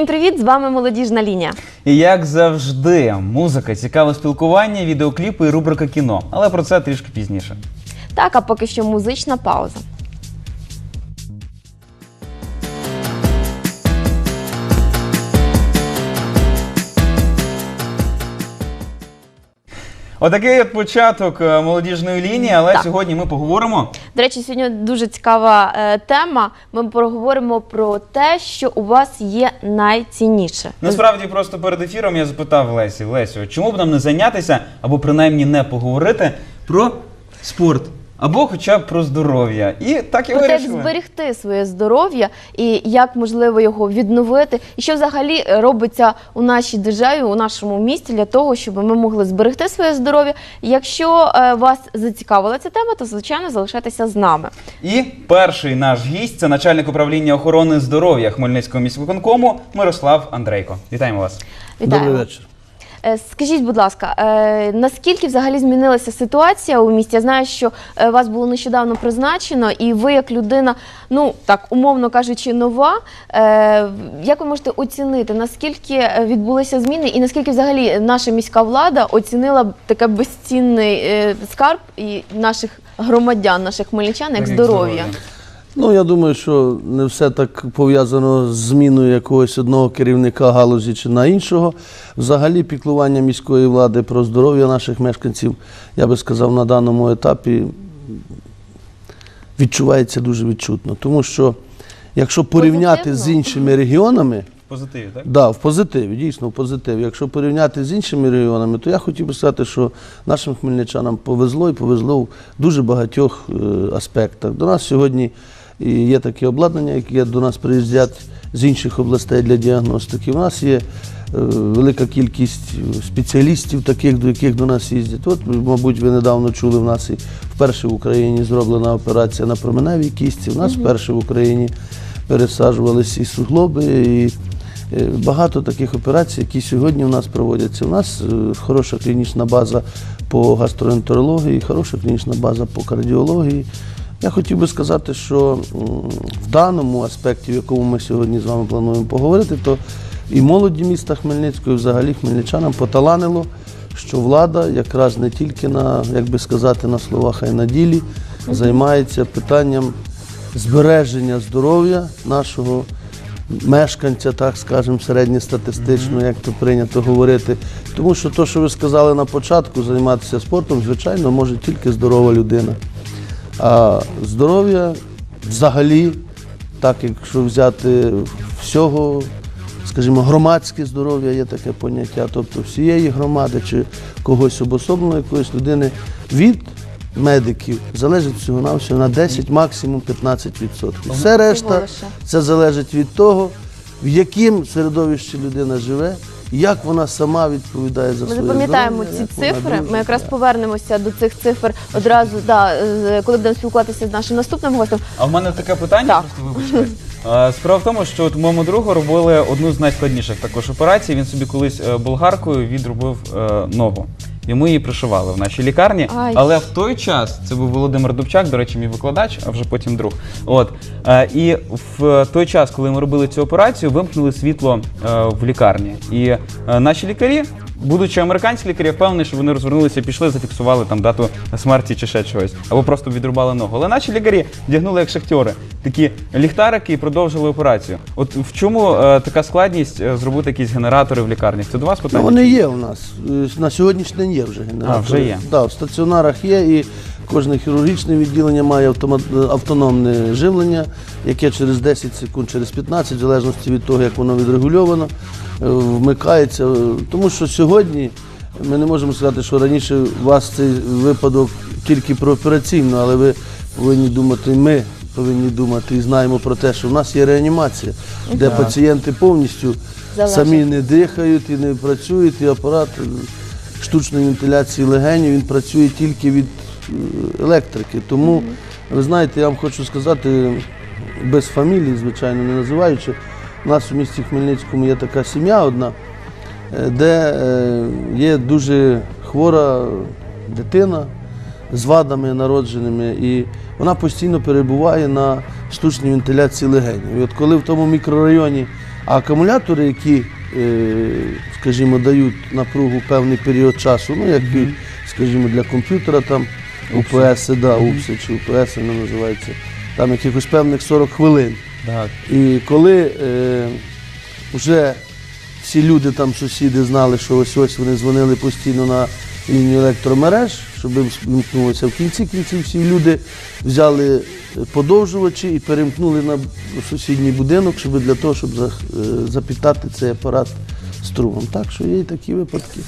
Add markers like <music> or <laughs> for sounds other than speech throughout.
Всім привіт! З вами молодіжна лінія. І як завжди, музика, цікаве спілкування, відеокліпи і рубрика кіно. Але про це трішки пізніше. Так, а поки що музична пауза. Отакий от початок е, молодіжної лінії, але Так. сьогодні ми поговоримо. До речі, сьогодні дуже цікава е, тема. Ми поговоримо про те, що у вас є найцінніше. Насправді, просто перед ефіром я запитав Лесі, Лесю, чому б нам не зайнятися або принаймні не поговорити про спорт, або хоча б про здоров'я. І так і Про як вирішили. зберегти своє здоров'я і як можливо його відновити, і що взагалі робиться у нашій державі, у нашому місті для того, щоб ми могли зберегти своє здоров'я. Якщо е, вас зацікавила ця тема, то звичайно залишайтеся з нами. І перший наш гість це начальник управління охорони здоров'я Хмельницького міськвиконкому Мирослав Андрейко. Вітаємо вас. Вітаємо. Добрий вечір. Е, Скажіть, будь ласка, е, наскільки взагалі змінилася ситуація у місті? Я знаю, що е, вас було нещодавно призначено, і ви, як людина, ну так умовно кажучи, нова. Як ви можете оцінити, наскільки відбулися зміни, і наскільки взагалі наша міська влада оцінила таке безцінний скарб і наших громадян, наших хмельничан, як здоров'я? Ну, я думаю, що не все так пов'язано з зміною якогось одного керівника галузі чи на іншого. Взагалі, піклування міської влади про здоров'я наших мешканців, я би сказав, на даному етапі відчувається дуже відчутно. Тому що, якщо порівняти з Позитивно? В іншими регіонами, в позитиві, так? Да, в позитиві, дійсно в позитиві. Якщо порівняти з іншими регіонами, то я хотів би сказати, що нашим хмельничанам повезло і повезло в дуже багатьох е, аспектах. До нас сьогодні і є таке обладнання, яке до нас приїздять з інших областей для діагностики. У нас є е, велика кількість спеціалістів, таких, до яких до нас їздять. От, мабуть, ви недавно чули, в нас і вперше в Україні зроблена операція на променевій кістці. У нас вперше в Україні пересаджувалися і суглоби, і Е, Багато таких операцій, які сьогодні у нас проводяться. У нас е, хороша клінічна база по гастроентерології, хороша клінічна база по кардіології. Я хотів би сказати, що в даному аспекті, в якому ми сьогодні з вами плануємо поговорити, то і молоді міста Хмельницького, і взагалі хмельничанам поталанило, що влада якраз не тільки на, як би сказати, на словах, а й на ділі займається питанням збереження здоров'я нашого мешканця, так скажемо, середньостатистично, як то прийнято говорити. Тому що то, що ви сказали на початку, займатися спортом, звичайно, може тільки здорова людина. А здоров'я взагалі, так якщо взяти всього, скажімо, громадське здоров'я є таке поняття, тобто всієї громади чи когось обособлено, якоїсь людини від медиків залежить всього навсього на 10, максимум 15%. Все решта це залежить від того, в яким середовищі людина живе, як вона сама відповідає за Ми своє запам'ятаємо здоров'я, ці як вона цифри. дружить. Ми якраз повернемося до цих цифр одразу, да, коли будемо спілкуватися з нашим наступним гостем. А в мене таке питання, Так. просто вибачте. Е, Справа в тому, що от моєму другу робили одну з найскладніших також операцій. Він собі колись е, болгаркою відробив е, ногу. Йому її пришивали в нашій лікарні. Ай. Але в той час це був Володимир Дубчак, до речі, мій викладач, а вже потім друг. От е, і в той час, коли ми робили цю операцію, вимкнули світло е, в лікарні. І е, наші лікарі, будучи американські лікарі, я впевнений, що вони розвернулися, пішли, зафіксували там дату смерті чи ще чогось, або просто відрубали ногу. Але наші лікарі вдягнули як шахтери, такі ліхтарики і продовжили операцію. От в чому е, така складність е, зробити якісь генератори в лікарнях? Це до вас Ну, питання? вони є у нас. Е, На сьогоднішній день є вже генератори. А, вже є. Да, в стаціонарах є і кожне хірургічне відділення має автомат- автономне живлення, яке через 10 секунд, через 15, в залежності від того, як воно відрегульовано, е, вмикається. Е, Тому що сьогодні ми не можемо сказати, що раніше у вас цей випадок тільки про операційну, але ви повинні думати, ми повинні думати і знаємо про те, що в нас є реанімація, де пацієнти повністю Залежать. самі не дихають і не працюють, і апарат е, штучної вентиляції легенів він працює тільки від е, електрики. Тому, ви знаєте, я вам хочу сказати, без фамілії, звичайно, не називаючи, у нас у місті Хмельницькому є така сім'я одна, е, де е, є дуже хвора дитина з вадами народженими, і вона постійно перебуває на штучній вентиляції легенів. І от коли в тому мікрорайоні акумулятори, які, е, скажімо, дають напругу певний період часу, ну як, і, скажімо, для комп'ютера там УПС, да, УПС чи УПС воно називається, там якихось певних 40 хвилин. Так. І коли е, вже всі люди, там сусіди знали, що ось ось вони дзвонили постійно на лінію електромереж, щоб їм вимкнулося в кінці кінців, всі люди взяли подовжувачі і перемкнули на сусідній будинок, щоб для того, щоб е, запітати цей апарат струмом. Так що є і такі випадки.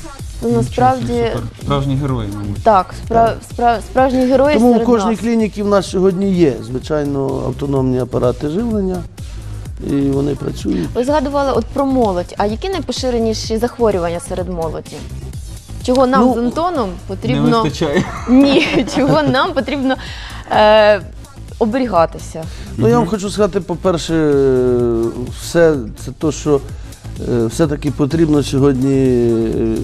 Ну, насправді Супер. Справжні герої, мабуть. так, справ, справ, справжні герої Тому в серед кожній нас. клініці в нас сьогодні є, звичайно, автономні апарати живлення, і вони працюють. Ви згадували от про молодь. А які найпоширеніші захворювання серед молоді? Чого нам Ну, з Антоном Не потрібно вистачає. ні, чого нам потрібно е, оберігатися? Ну, я вам хочу сказати, по-перше, все це то, що все-таки потрібно сьогодні е,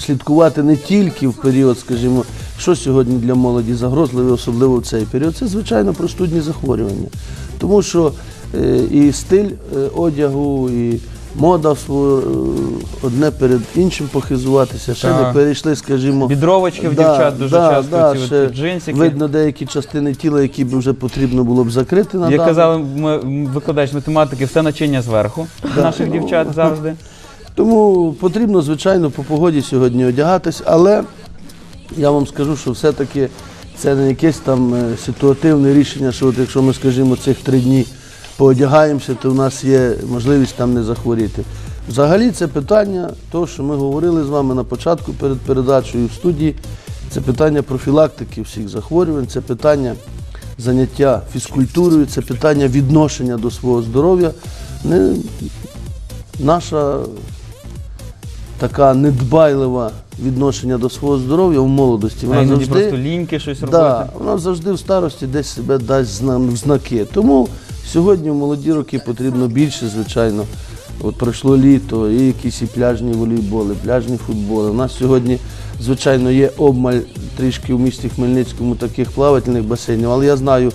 слідкувати не тільки в період, скажімо, що сьогодні для молоді загрозливе, особливо в цей період. Це, звичайно, простудні захворювання. Тому що е, і стиль е, одягу, і мода сво- е, одне перед іншим похизуватися. Ще Так. не перейшли, скажімо. Відровочки в дівчат дуже часто, ці от джинсики. Видно деякі частини тіла, які б вже потрібно було б закрити на Як даний казали м- викладач математики, все начиння зверху наших дівчат завжди. Тому потрібно, звичайно, по погоді сьогодні одягатись, але я вам скажу, що все-таки це не якесь там е, ситуативне рішення, що от якщо ми, скажімо, цих три дні поодягаємося, то в нас є можливість там не захворіти. Взагалі це питання, того, що ми говорили з вами на початку перед передачею в студії, це питання профілактики всіх захворювань, це питання заняття фізкультурою, це питання відношення до свого здоров'я. Не, наша така недбайлива відношення до свого здоров'я в молодості. А Вона іноді завжди, просто ліньки щось робити. да, вона завжди в старості десь себе дасть в знаки. Тому сьогодні в молоді роки потрібно більше, звичайно. От пройшло літо, і якісь і пляжні волейболи, пляжні футболи. У нас сьогодні, звичайно, є обмаль трішки в місті Хмельницькому таких плавательних басейнів, але я знаю,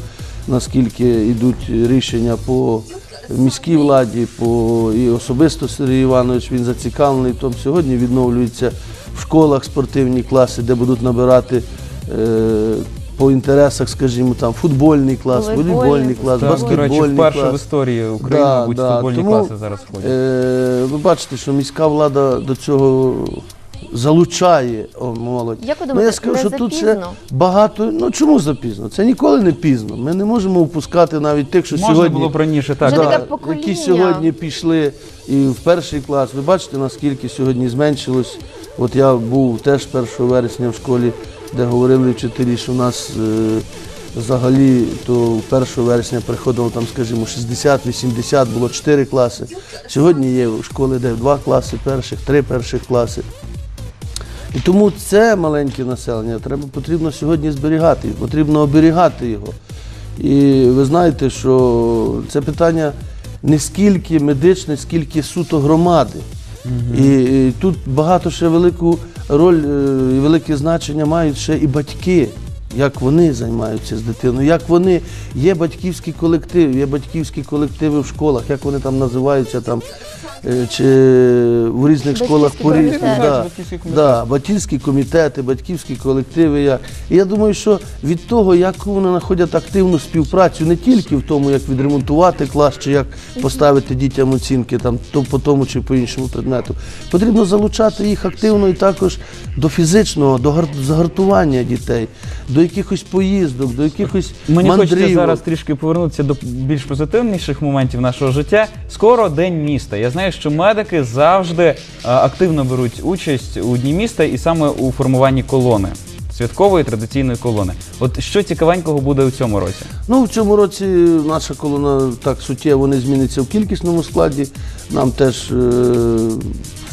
наскільки йдуть рішення по міській владі, по і особисто Сергій Іванович він зацікавлений. тому сьогодні відновлюються в школах спортивні класи, де будуть набирати. Е, по інтересах, скажімо, там футбольний клас, Волейбольний, волейбольний клас, Так, до речі, баскетбольний вперше в клас. історії України, Да, мабуть, да. футбольні Тому, класи зараз входять. Е, ви бачите, що міська влада до цього залучає о, молодь. Як ви Ну, я скажу, не що тут ще запізно? багато. Ну чому запізно? Це ніколи не пізно. Ми не можемо впускати навіть тих, що Можна сьогодні. було б раніше, так. Вже таке які сьогодні пішли і в перший клас. Ви бачите, наскільки сьогодні зменшилось. От я був теж 1 вересня в школі, де говорили вчителі, що в нас е, взагалі то 1 вересня приходило там, скажімо, 60-80, було 4 класи. Сьогодні є школи, де 2 класи перших, 3 перших класи. І тому це маленьке населення треба потрібно сьогодні зберігати, потрібно оберігати його. І ви знаєте, що це питання не скільки медичне, скільки суто громади. І, і тут багато ще велику роль е, і велике значення мають ще і батьки, як вони займаються з дитиною, як вони є батьківські колективи, є батьківські колективи в школах, як вони там називаються там. Е, Чи в різних школах по різному. Да, Батьківські комітети. да, батьківські комітети, батьківські колективи. Як. І я думаю, що від того, як вони знаходять активну співпрацю, не тільки в тому, як відремонтувати клас, чи як поставити дітям оцінки там, то по тому чи по іншому предмету, потрібно залучати їх активно і також до фізичного, до гар- загартування дітей, до якихось поїздок, до якихось Мені хочеться зараз трішки повернутися до більш позитивніших моментів нашого життя. Скоро день міста. Я знаю, що медики завжди е, активно беруть участь у дні міста і саме у формуванні колони. Святкової традиційної колони. От що цікавенького буде у цьому році? Ну, в цьому році наша колона так суттєво не зміниться в кількісному складі. Нам теж, е,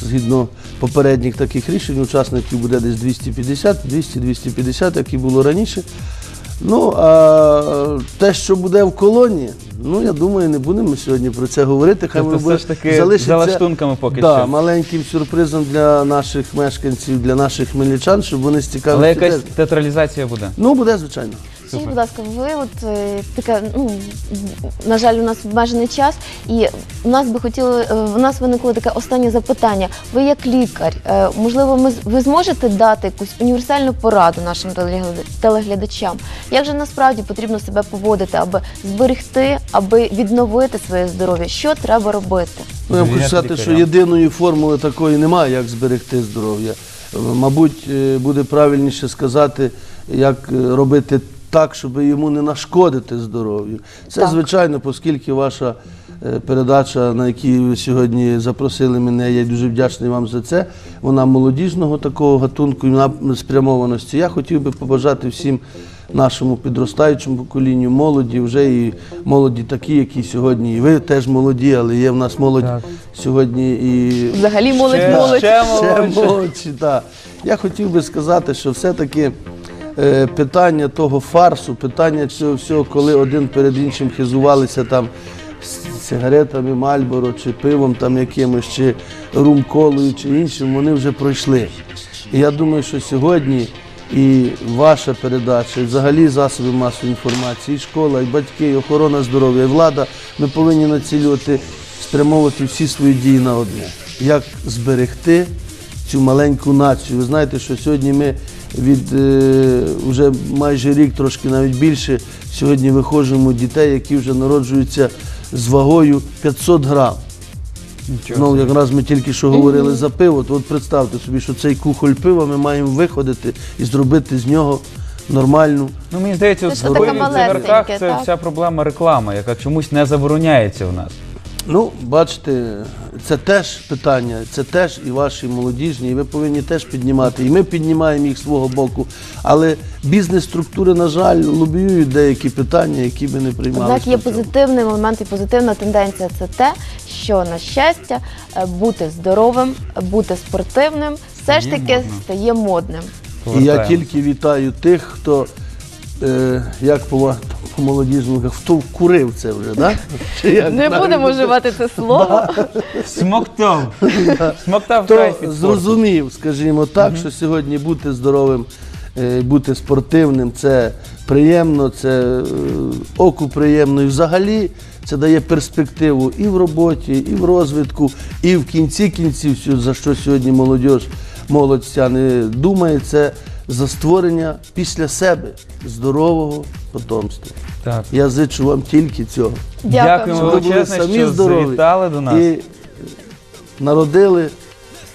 згідно попередніх таких рішень, учасників буде десь 250, 200-250, як і було раніше. Ну, а те, що буде в колонії, ну я думаю, не будемо сьогодні про це говорити. Хай Тобто воно все ж таки залишиться за поки да, що. маленьким сюрпризом для наших мешканців, для наших хмельничан, щоб вони з Але якась теж- театралізація буде. Ну, буде, звичайно. Скажіть, будь ласка, ви от е, таке, ну на жаль, у нас обмежений час, і у нас би хотіли, е, у нас виникло таке останнє запитання. Ви як лікар, е, можливо, ми з- ви зможете дати якусь універсальну пораду нашим телегляда- телеглядачам? Як же насправді потрібно себе поводити, аби зберегти, аби відновити своє здоров'я? Що треба робити? Ну, я хочу сказати, що єдиної формули такої немає, як зберегти здоров'я. Е, Мабуть, е, буде правильніше сказати, як е, робити так, щоб йому не нашкодити здоров'ю. Це, Так. звичайно, оскільки ваша передача, на якій ви сьогодні запросили мене, я дуже вдячний вам за це. Вона молодіжного такого гатунку і на- спрямованості. Я хотів би побажати всім нашому підростаючому поколінню, молоді, вже і молоді такі, які сьогодні, і ви теж молоді, але є в нас молодь Так. сьогодні і Взагалі молодь Ще- молодь. ще ще молодше. молодші. Так. Я хотів би сказати, що все-таки е, питання того фарсу, питання цього всього, коли один перед іншим хизувалися там з сигаретами Мальборо, чи пивом там якимось, чи рум-колою, чи іншим, вони вже пройшли. І я думаю, що сьогодні і ваша передача, і взагалі засоби масової інформації, і школа, і батьки, і охорона здоров'я, і влада, ми повинні націлювати, спрямовувати всі свої дії на одне. Як зберегти цю маленьку націю. Ви знаєте, що сьогодні ми від е, вже майже рік, трошки навіть більше, сьогодні виходимо дітей, які вже народжуються з вагою 500 грам. Ну, якраз ми тільки що говорили за пиво, то от представте собі, що цей кухоль пива ми маємо виходити і зробити з нього нормальну. Ну мені здається, Це ж в таке пиві, малесеньке, цигарках це так? вся проблема реклами, яка чомусь не забороняється в нас. Ну, бачите, це теж питання, це теж і ваші молодіжні, і ви повинні теж піднімати. І ми піднімаємо їх з свого боку. Але бізнес-структури, на жаль, лобіюють деякі питання, які би не приймали. Однак є позитивний момент і позитивна тенденція це те, що на щастя е, бути здоровим, бути спортивним все ж таки стає модним. І я тільки вітаю тих, хто, е, як по, по молодіжному, кажуть, хто вкурив це вже, да? Чи як Не будемо вживати це слово. <laughs> Смоктав. Смоктав Хто кайф від спорту. зрозумів, скажімо так, що сьогодні бути здоровим, е, бути спортивним це приємно, це е, оку приємно. І взагалі це дає перспективу і в роботі, і в розвитку, і в кінці кінців, за що сьогодні молодь, молодь ця не думає, це за створення після себе здорового потомства. Так. Я зичу вам тільки цього. Дякуємо Щоб ви були величезне, самі що здорові завітали до нас. І народили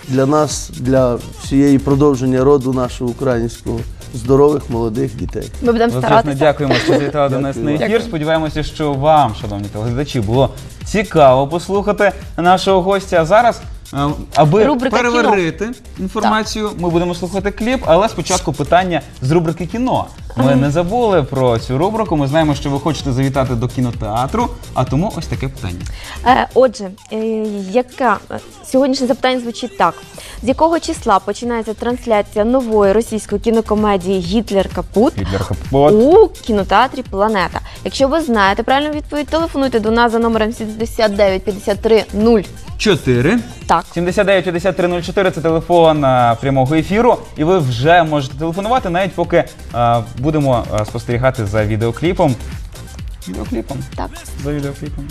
для нас, для всієї продовження роду нашого українського здорових молодих дітей. Ми будемо Величезно старатися. дякуємо, що завітали до нас на Дякую. ефір. Дякую. Сподіваємося, що вам, шановні телеглядачі, було цікаво послухати нашого гостя. А зараз, е, аби Рубрика переварити інформацію, ми будемо слухати кліп, але спочатку питання з рубрики кіно. Ми не забули про цю рубрику. Ми знаємо, що ви хочете завітати до кінотеатру, а тому ось таке питання. Е, Отже, е, яка е, сьогоднішнє запитання звучить так: з якого числа починається трансляція нової російської кінокомедії Гітлер Капут? Гітлер Капот. у кінотеатрі Планета. Якщо ви знаєте правильну відповідь, телефонуйте до нас за номером 79 53 0. 4. Так. 79 53 04 – це телефон е, прямого ефіру, і ви вже можете телефонувати, навіть поки е, будемо е, спостерігати за відеокліпом. Відеокліпом? Так. За відеокліпом.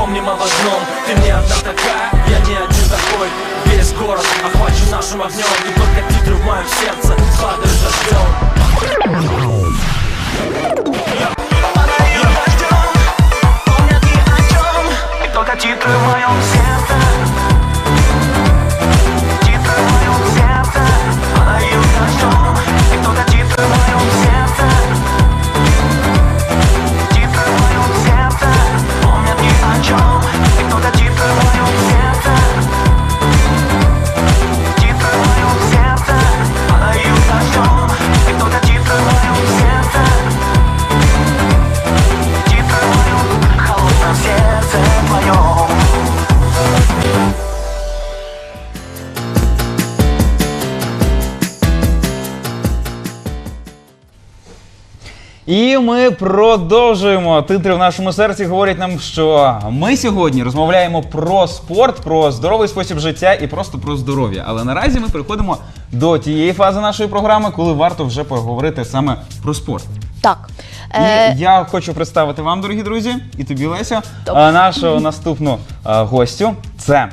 Помним об одном Ты не одна такая, я не один такой. Весь город охвачен нашим огнем И только титры в моем сердце. Падают дождем Падают дождем Помнят ни о чем. И только титры в моем сердце І ми продовжуємо. Титри в нашому серці говорять нам, що ми сьогодні розмовляємо про спорт, про здоровий спосіб життя і просто про здоров'я. Але наразі ми переходимо до тієї фази нашої програми, коли варто вже поговорити саме про спорт. Так. І Е, я хочу представити вам, дорогі друзі, і тобі, Лесю, Добре. нашу наступну гостю. Це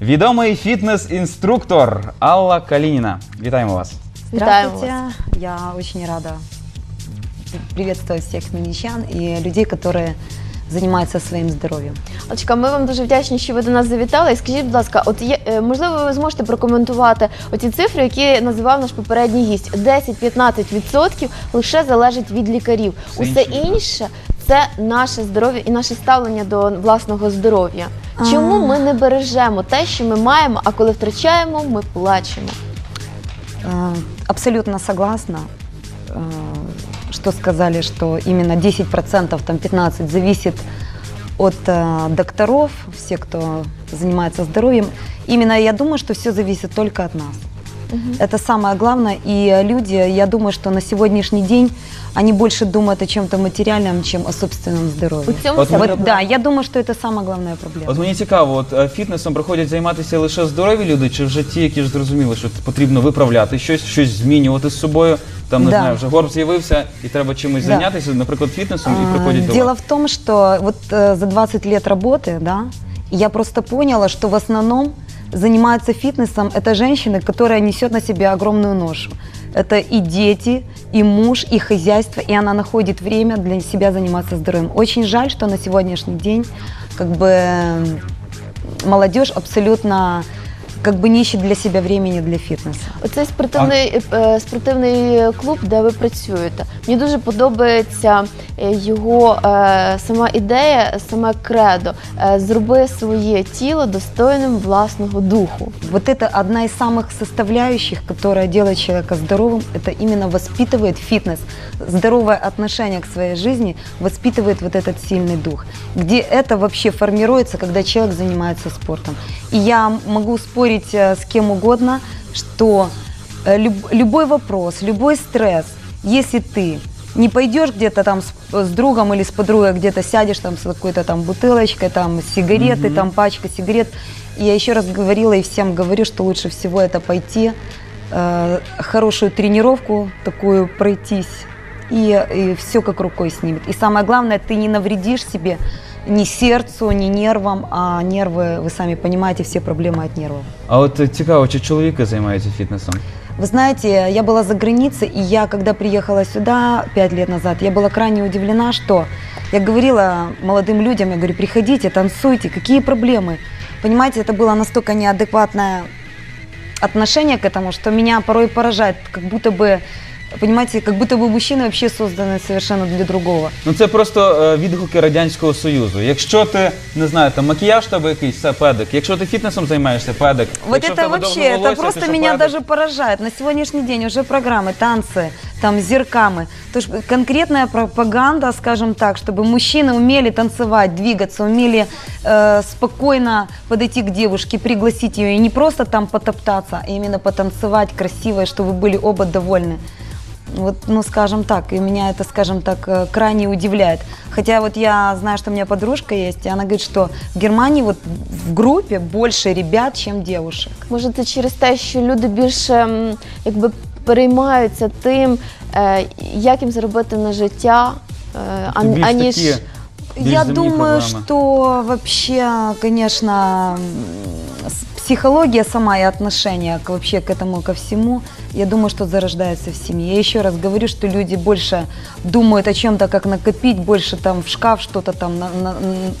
відомий фітнес-інструктор Алла Калініна. Вітаємо вас. Вітаємо Здравствуйте. Я очень рада приветствовать всех хмельничан и людей, которые занимаются своим здоровьем. Олечка, ми вам дуже вдячні, що ви до нас завітали. І скажіть, будь ласка, от є, е, можливо, ви зможете прокоментувати оці цифри, які називав наш попередній гість. 10-15% лише залежить від лікарів. Все Усе інше, так. інше це наше здоров'я і наше ставлення до власного здоров'я. Чому ми не бережемо те, що ми маємо, а коли втрачаємо, ми плачемо? Э, Абсолютно согласна, э, что сказали, что именно 10%, там 15% зависит от э, докторов, все, кто занимается здоровьем. Именно я думаю, что все зависит только от нас. Это самое главное. И люди, я думаю, что на сегодняшний день они больше думают о чем-то материальном, чем о собственном У здоровье. цьому От вся ми- Вот, проблема. да, я думаю, что это самая главная проблема. От мені цікаво, от е, фітнесом приходять займатися лише здорові люди, чи вже ті, які ж зрозуміли, що потрібно виправляти щось, щось змінювати з собою. Там не Да. знаю, вже горб з'явився і треба чимось Да. зайнятися, наприклад, фітнесом, і А, приходять до Дело вас. в том, что вот э, за 20 лет работы, да, я просто поняла, что в основном занимаются фитнесом это женщины, которая несет на себе огромную ношу. Это и дети, и муж, и хозяйство, и она находит время для себя заниматься здоровьем. Очень жаль, что на сегодняшний день как бы м, молодежь абсолютно как бы не ищет для себя времени для фитнеса. Оцей спортивний, е, спортивний клуб, де ви працюєте. Мені дуже подобається е, його е, сама ідея, саме кредо. Е, Зроби своє тіло достойним власного духу. Вот это одна из самых составляющих, которая делает человека здоровым, это именно воспитывает фитнес. Здоровое отношение к своей жизни воспитывает вот этот сильный дух, где это вообще формируется, когда человек занимается спортом. И я могу спорить э, с кем угодно, что э, люб- любой вопрос, любой стресс, если ты не пойдешь где-то там с, с другом или с подругой, где-то сядешь там с какой-то там бутылочкой, там сигареты, там пачка сигарет. И Я еще раз говорила и всем говорю, что лучше всего это пойти, э, хорошую тренировку такую пройтись, и, все как рукой снимет. И самое главное, ты не навредишь себе ни сердцу, ни нервам, а нервы, вы сами понимаете, все проблемы от нервов. А от е, цікаво, чи чоловіки займаються фітнесом? Вы знаете, я была за границей, и я, когда приехала сюда пять лет назад, я была крайне удивлена, что я говорила молодым людям, я говорю, приходите, танцуйте, какие проблемы? Понимаете, это было настолько неадекватное отношение к этому, что меня порой поражает, как будто бы, понимаете, как будто бы мужчины вообще созданы совершенно для другого. Ну це просто е, відгуки Радянського Союзу. Якщо ти не знаю, там макіяж в тебе якийсь, це педик. Якщо ти фітнесом займаєшся, педик. Вот Якщо в это тебе вообще, довге это волосся, ти просто що, меня педик? даже поражает. На сегодняшний день уже программы, танцы, там зеркамы. То есть конкретная пропаганда, скажем так, чтобы мужчины умели танцевать, двигаться, умели э, спокойно подойти к девушке, пригласить ее и не просто там потоптаться, а именно потанцевать красиво, и чтобы были оба довольны. Вот, ну, скажем так, и меня это, скажем так, э, крайне удивляет. Хотя вот я знаю, что у меня подружка есть, и она говорит, что в Германии вот в группе больше ребят, чем девушек. Може, це через те, що люди більше м, якби переймаються тим, е, як їм заробити на життя, е, Це більш а- аніж такі більш Я земні думаю, проблеми. что вообще, конечно, м, с- психология сама и отношение к, вообще к этому, ко всему, я думаю, что зарождается в семье. Я еще раз говорю, что люди больше думают о чем-то, как накопить, больше там в шкаф что-то там на- на- н-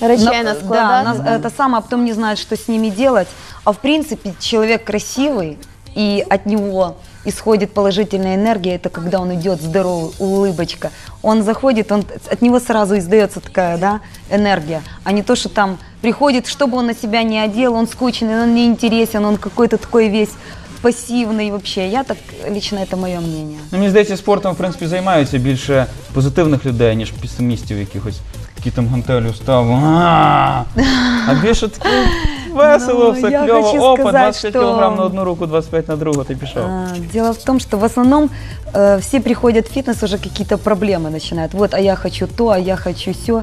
речей на- наскладати. Да, на- это самое, а потом не знают, что с ними делать. А в принципе, человек красивый, и от него исходит положительная энергия, это когда он идет здоровый, улыбочка. Он заходит, он, от него сразу издается такая да, энергия, а не то, что там приходит, что бы он на себя не одел, он скучный, он неинтересен, он какой-то такой весь пассивный вообще. Я так, лично это мое мнение. Ну, мені здається, спортом в принципі займаються більше позитивних людей, ніж песимістів якихось, які там гантелю став. А а більше таке весело, Ну, все я кльово. хочу Опа, сказати, 25 що- кілограм на одну руку, 25 на другу, ти пішов. А, Дело в том, что в основном э, все приходят в фитнес, уже какие-то проблемы начинают. Вот, а я хочу то, а я хочу все.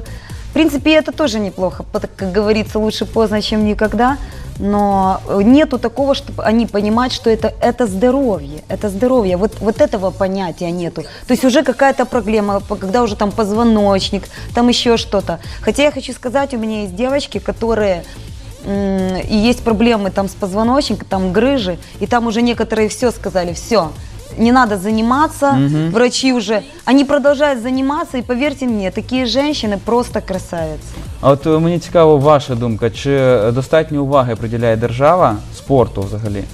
В принципе, это тоже неплохо. пот- Как говорится, лучше поздно, чем никогда. Но э, нету такого, чтобы они понимать, что это, это здоровье. Это здоровье. Вот, вот этого понятия нету. То есть уже какая-то проблема, по- когда уже там позвоночник, там еще что-то. Хотя я хочу сказать, у меня есть девочки, которые и есть проблемы там с позвоночником, там грыжи, и там уже некоторые все сказали, все, не надо заниматься, Мгм. врачи уже, они продолжают заниматься, и поверьте мне, такие женщины просто красавицы. А от е, мені цікаво ваша думка, чи е, достатньо уваги приділяє держава спорту взагалі?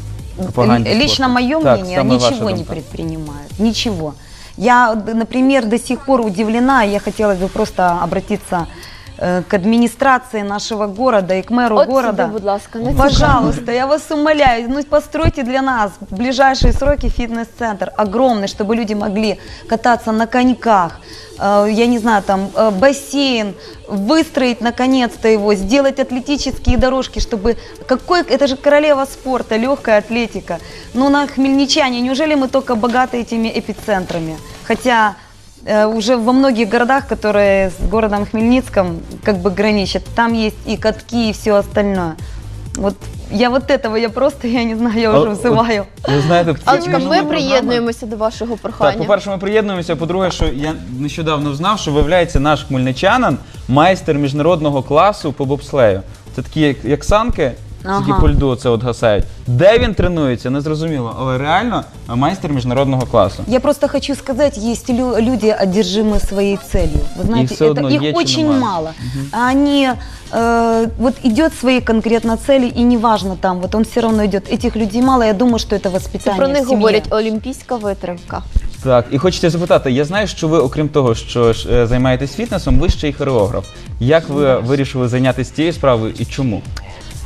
Пропаганді Л- Лично спорту? мое Так, мнение, саме ваша ничего не думка. предпринимают, ничего. Я, д- например, до сих пор удивлена, я хотела бы просто обратиться э, к администрации нашего города и к мэру От города. сюди, будь ласка, на Пожалуйста, я вас умоляю, ну постройте для нас в ближайшие сроки фитнес-центр огромный, чтобы люди могли кататься на коньках, э, я не знаю, там э, бассейн, выстроить наконец-то его, сделать атлетические дорожки, чтобы какой, это же королева спорта, легкая атлетика. Ну на Хмельничане, неужели мы только богаты этими эпицентрами? Хотя э, уже во многих городах, которые с городом Хмельницком как бы граничат, там есть и катки, и все остальное. Вот я вот этого, я просто, я не знаю, я А уже от- взываю. Ви знаєте, в цій Алочка, кожній ми програмі- приєднуємося до вашого Так, прохання. по-перше, ми приєднуємося. По-друге, що я нещодавно знав, що виявляється наш хмельничанин майстер міжнародного класу по бобслею. Це такі як, як санки, Ага. які по льду це от гасають. Де він тренується, не зрозуміло, але реально е, майстер міжнародного класу. Я просто хочу сказать, есть лю- люди, одержимые своей целью. Вы знаете, всё одно это их есть чи очень немає? мало. Они э, вот идет своей конкретно цели, и неважно там, вот он все равно идет. Этих людей мало, я думаю, что это Це воспитание про в них семье. говорять олімпійська витримка. Так, і хочеться запитати, я знаю, що ви, окрім того, що ж е, займаєтесь фітнесом, ви ще й хореограф. Як ви вирішили зайнятися цією справою і чому?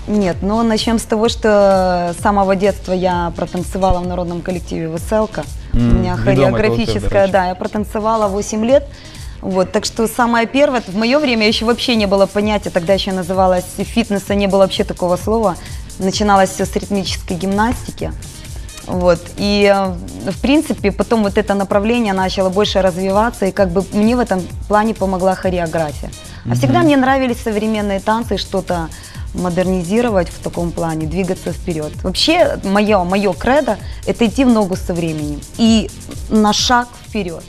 Нет, ну начнем с того, что с самого детства я протанцевала в народном коллективе «Веселка». У М, меня хореографическая, да, я протанцевала 8 лет. Вот, так что самое первое, в мое время еще вообще не было понятия, тогда еще называлось фитнеса, не было вообще такого слова. Начиналось все с ритмической гимнастики. Вот. И, э, в принципе, потом вот это направление начало больше развиваться, и как бы мне в этом плане помогла хореография. А всегда мне нравились современные танцы, что-то модернизировать в таком плане, двигаться вперед. Вообще, мое, мое кредо – это идти в ногу со временем и на шаг вперед.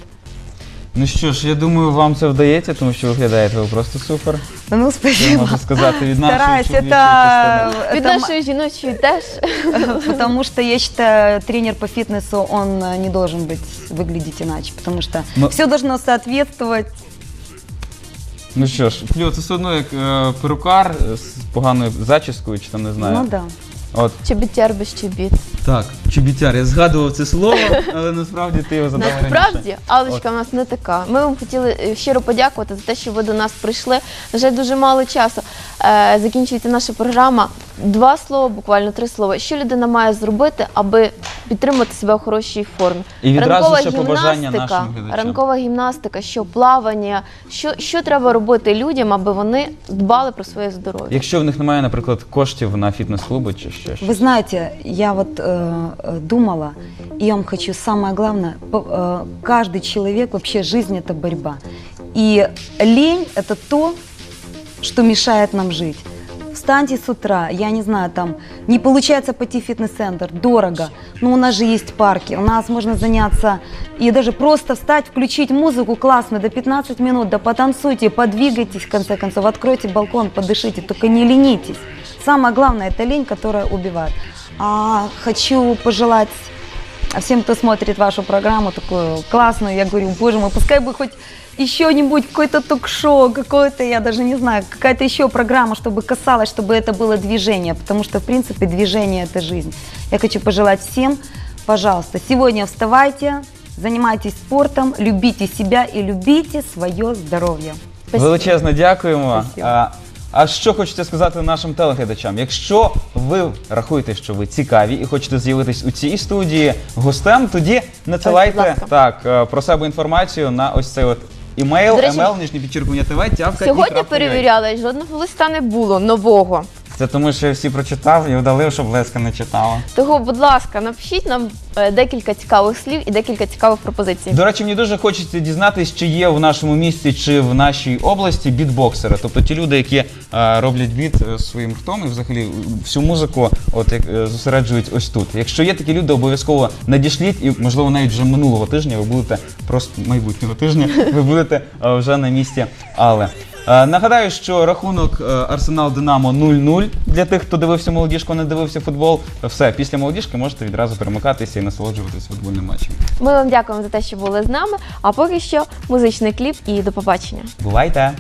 Ну що ж, я думаю, вам це вдається, тому що виглядаєте ви просто супер. Ну, Я спасибо. можу сказати від нашої Стараюсь, чоловічої это, частини. Від это м- нашої жіночої теж. Потому что я считаю, тренер по фитнесу, он э, не должен быть выглядеть иначе, потому что Но- все должно соответствовать. Ну що ж, Кльо, це все одно як е, перукар з поганою зачіскою, чи там не знаю. Ну да. От Чобітяр без чобіт. так, чобітяр, я згадував це слово, <laughs> але насправді ти його задав раніше. Насправді, Алочка у нас не така. Ми вам хотіли е, щиро подякувати за те, що ви до нас прийшли. На жаль, дуже мало часу. Е, закінчується наша програма. Два слова, буквально три слова. Що людина має зробити, аби підтримати себе у хорошій формі? І відразу ранкова ще побажання гімнастика, нашим глядачам. ранкова гімнастика, що плавання, що, що треба робити людям, аби вони дбали про своє здоров'я. Якщо в них немає, наприклад, коштів на фітнес-клуби чи ще щось. Вы знаете, я вот э, э, думала, и я вам хочу самое главное, э, каждый человек, вообще жизнь это борьба. И лень это то, что мешает нам жить. Встаньте с утра, я не знаю, там не получается пойти в фитнес-центр, дорого, но у нас же есть парки, у нас можно заняться и даже просто встать, включить музыку классно, до 15 минут, да потанцуйте, подвигайтесь, в конце концов, откройте балкон, подышите, только не ленитесь. Самое главное, это лень, которая убивает. А хочу пожелать а всем, кто смотрит вашу программу, такую классную, я говорю, боже мой, пускай бы хоть еще-нибудь какое-то ток-шоу, какое-то, я даже не знаю, какая-то еще программа, чтобы касалась, чтобы это было движение, потому что, в принципе, движение – это жизнь. Я хочу пожелать всем, пожалуйста, сегодня вставайте, занимайтесь спортом, любите себя и любите свое здоровье. Величезно дякуємо. Спасибо. А, що хочете сказати нашим телеглядачам? Якщо ви рахуєте, що ви цікаві і хочете з'явитись у цій студії гостем, тоді надсилайте ласка. так е, про себе інформацію на ось цей от імейл До речі, нижнє підчеркування ТВ, тявка і Сьогодні крапка перевіряли, жодного листа не було нового. Це тому, що я всі прочитав і удалив, щоб Леска не читала. Того, будь ласка, напишіть нам е, декілька цікавих слів і декілька цікавих пропозицій. До речі, мені дуже хочеться дізнатись, чи є в нашому місті чи в нашій області бітбоксери, тобто ті люди, які е, роблять біт е, своїм ртом і взагалі всю музику от як е, зосереджують ось тут. Якщо є такі люди, обов'язково надішліть, і можливо навіть вже минулого тижня ви будете просто майбутнього тижня, ви будете е, вже на місці Але. Е, Нагадаю, що рахунок е, Арсенал Динамо 0-0 для тих, хто дивився молодіжку, а не дивився футбол. Все, після молодіжки можете відразу перемикатися і насолоджуватися футбольним матчем. Ми вам дякуємо за те, що були з нами. А поки що музичний кліп і до побачення. Бувайте!